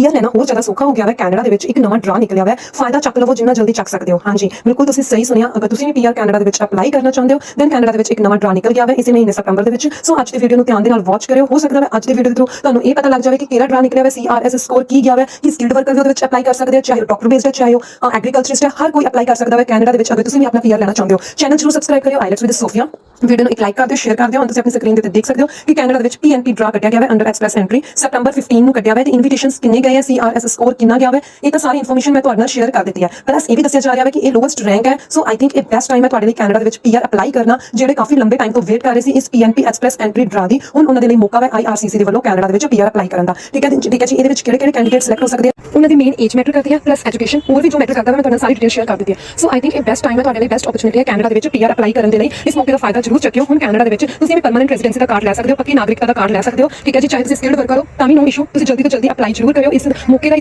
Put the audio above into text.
PR ਲੈਣਾ ਹੋਰ ਜ਼ਿਆਦਾ ਸੌਖਾ ਹੋ ਗਿਆ ਹੈ ਕੈਨੇਡਾ ਦੇ ਵਿੱਚ ਇੱਕ ਨਵਾਂ ਡਰਾ ਨਿਕਲਿਆ ਹੋਇਆ ਹੈ ਫਾਇਦਾ ਚੱਕ ਲਵੋ ਜਿੰਨਾ ਜਲਦੀ ਚੱਕ ਸਕਦੇ ਹੋ। ਹਾਂਜੀ, ਬਿਲਕੁਲ ਤੁਸੀਂ ਸਹੀ ਸੁਣਿਆ। ਅਗਰ ਤੁਸੀਂ ਵੀ ਪੀਆਰ ਕੈਨੇਡਾ ਦੇ ਵਿੱਚ ਅਪਲਾਈ ਕਰਨਾ ਚਾਹੁੰਦੇ ਹੋ ਦੈਨ ਕੈਨੇਡਾ ਦੇ ਵਿੱਚ ਇੱਕ ਨਵਾਂ ਡਰਾ ਨਿਕਲ ਗਿਆ ਹੈ ਇਸੇ ਮਹੀਨੇ ਸਤੰਬਰ ਦੇ ਵਿੱਚ। ਸੋ ਅੱਜ ਦੀ ਵੀਡੀਓ ਨੂੰ ਧਿਆਨ ਦੇ ਨਾਲ ਵਾਚ ਕਰਿਓ। ਹੋ ਸਕਦਾ ਹੈ ਅੱਜ ਦੀ ਵੀਡੀਓ ਦੇ ਥਰੂ ਤੁਹਾਨੂੰ ਇਹ ਪਤਾ ਲੱਗ ਜਾਵੇ ਕਿ ਕਿਹੜਾ ਡਰਾ ਨਿਕਲਿਆ ਹੈ ਸੀਆਰਐਸ ਸਕੋਰ ਕੀ ਗਿਆ ਹੈ ਕਿ ਸਕਿਲਡ ਵਰਕਰ ਦੇ ਵਿੱਚ ਅਪਲਾਈ ਕਰ ਸਕਦੇ ਹੋ ਚਾਹੇ ਡਾਕਟਰ ਬੇਸਡ ਹੈ ਚਾਹੇ ਉਹ ਐਗਰੀਕਲਚਰਿਸਟ ਹੈ ਹਰ ਕੋਈ ਅਪਲਾਈ ਕਰ ਸਕਦਾ ਹੈ ਕੈਨੇਡਾ ਦੇ ਵਿੱਚ। ਅਗਰ ਤੁਸੀਂ ਵੀ ਆਪਣਾ ਪੀਆਰ ਲੈਣਾ ਚਾਹੁੰਦੇ ਹੋ ਚੈਨਲ ਜਰੂਰ ਸਬਸਕ੍ਰਾਈਬ ਕਰਿਓ। ਆਈਲੈਟਸ ਵਿਦ ਸੋਫੀਆ ਵੀਡੀਓ ਨੂੰ ਇੱਕ ਲਾਈਕ ਕਰ ਦਿਓ ਸ਼ੇਅਰ ਕਰ ਦਿਓ ਹੁਣ ਤੁਸੀਂ ਆਪਣੀ ਸਕਰੀਨ ਦੇ ਉੱਤੇ ਦੇਖ ਸਕਦੇ ਹੋ ਕਿ ਕੈਨੇਡਾ ਦੇ ਵਿੱਚ ਪੀਐਨਪੀ ਡਰਾ ਕੱਢਿਆ ਗਿਆ ਹੈ ਅੰਡਰ ਐਕਸਪ੍ਰੈਸ ਐਂਟਰੀ ਸਤੰਬਰ 15 ਨੂੰ ਕੱਢਿਆ ਹੋਇਆ ਹੈ ਤੇ ਇਨਵੀਟੇਸ਼ਨਸ ਕਿੰਨੇ ਗਏ ਹੈ ਸੀਆਰਐਸ ਸਕੋਰ ਕਿੰਨਾ ਗਿਆ ਹੋਇਆ? ਇਹ ਤਾਂ ਸਾਰੀ ਇਨਫੋਰਮੇਸ਼ਨ ਮੈਂ ਤੁਹਾਡੇ ਨਾਲ ਸ਼ੇਅਰ ਕਰ ਦਿੱਤੀ ਹੈ ਪਲੱਸ ਇਹ ਵੀ ਦੱਸਿਆ ਜਾ ਰਿਹਾ ਹੈ ਕਿ ਇਹ ਲੋਐਸਟ ਰੈਂਕ ਹੈ ਸੋ ਆਈ ਥਿੰਕ ਇਹ ਬੈਸਟ ਟਾਈਮ ਹੈ ਤੁਹਾਡੇ ਲਈ ਕੈਨੇਡਾ ਦੇ ਵਿੱਚ ਪੀਆਰ ਅਪਲਾਈ ਕਰਨਾ, ਜਿਹੜੇ ਕਾਫੀ ਲੰਬੇ ਟਾਈਮ ਤੋਂ ਵੇਟ ਕਰ ਰਹੇ ਸੀ ਇਸ ਪੀਐਨਪੀ ਐਕਸਪ੍ਰੈਸ ਐਂਟਰੀ ਡਰਾ ਦੀ, ਹੁਣ ਉਹਨਾਂ ਦੇ ਲਈ ਮੌਕਾ ਹੈ ਆਈਆਰਸੀਸੀ ਦੇ ਵੱਲੋਂ ਕੈਨੇਡਾ ਦੇ ਵਿੱਚ ਪੀਆਰ ਅਪਲਾਈ ਕਰਨ ਦਾ। ਠੀਕ ਹੈ ਜੀ- ਠੀਕ ਹੈ ਜੀ? ਇਹਦੇ ਵਿੱਚ ਕਿਹੜੇ ਕਿਹੜੇ ਕੈਂਡੀਡੇਟ ਸਿਲੈਕਟ ਹੋ ਸਕਦੇ ਆ? ਉਹਨਾਂ ਦੀ ਮੇਨ ਏਜ ਮੈਟਰ ਕਰਦੀ ਹੈ ਪਲੱਸ ਐਜੂਕੇਸ਼ਨ ਹੋਰ ਵੀ ਜੋ ਮੈਟਰ ਕਰਦਾ ਮੈਂ ਤੁਹਾਨੂੰ ਸਾਰੀ ਡਿਟੇਲ ਸ਼ੇਅਰ ਕਰ ਦਿੱਤੀ ਹੈ ਸੋ ਆਈ ਥਿੰਕ ਇਹ ਬੈਸਟ ਟਾਈਮ ਹੈ ਤੁਹਾਡੇ ਲਈ ਬੈਸਟ ਓਪਰਚੁਨਿਟੀ ਹੈ ਕੈਨੇਡਾ ਦੇ ਵਿੱਚ ਪੀਆਰ ਅਪਲਾਈ ਕਰਨ ਦੇ ਲਈ। ਇਸ ਮੌਕੇ ਦਾ ਫਾਇਦਾ ਜ਼ਰੂਰ ਚੱਕਿਓ। ਹੁਣ ਕੈਨੇਡਾ ਦੇ ਵਿੱਚ ਤੁਸੀਂ ਵੀ ਪਰਮਨੈਂਟ ਰੈਜ਼ੀਡੈਂਸੀ ਦਾ ਕਾਰਡ ਲੈ ਸਕਦੇ ਹੋ, ਪੱਕੀ ਨਾਗਰਿਕਤਾ ਦਾ ਕਾਰਡ ਲੈ ਸਕਦੇ ਹੋ। ਠੀਕ ਹੈ ਜੀ, ਚਾਹੇ ਤੁਸੀਂ ਸਕਿਲਡ ਵਰਕਰ ਹੋ, ਤਾਂ ਵੀ ਨੋ ਇਸ਼ੂ ਤੁਸੀਂ ਜਲਦੀ ਤੋਂ ਜਲਦੀ ਅਪਲਾਈ ਜ਼ਰੂਰ ਕਰਿਓ। ਇਸ ਮੌਕੇ ਦਾ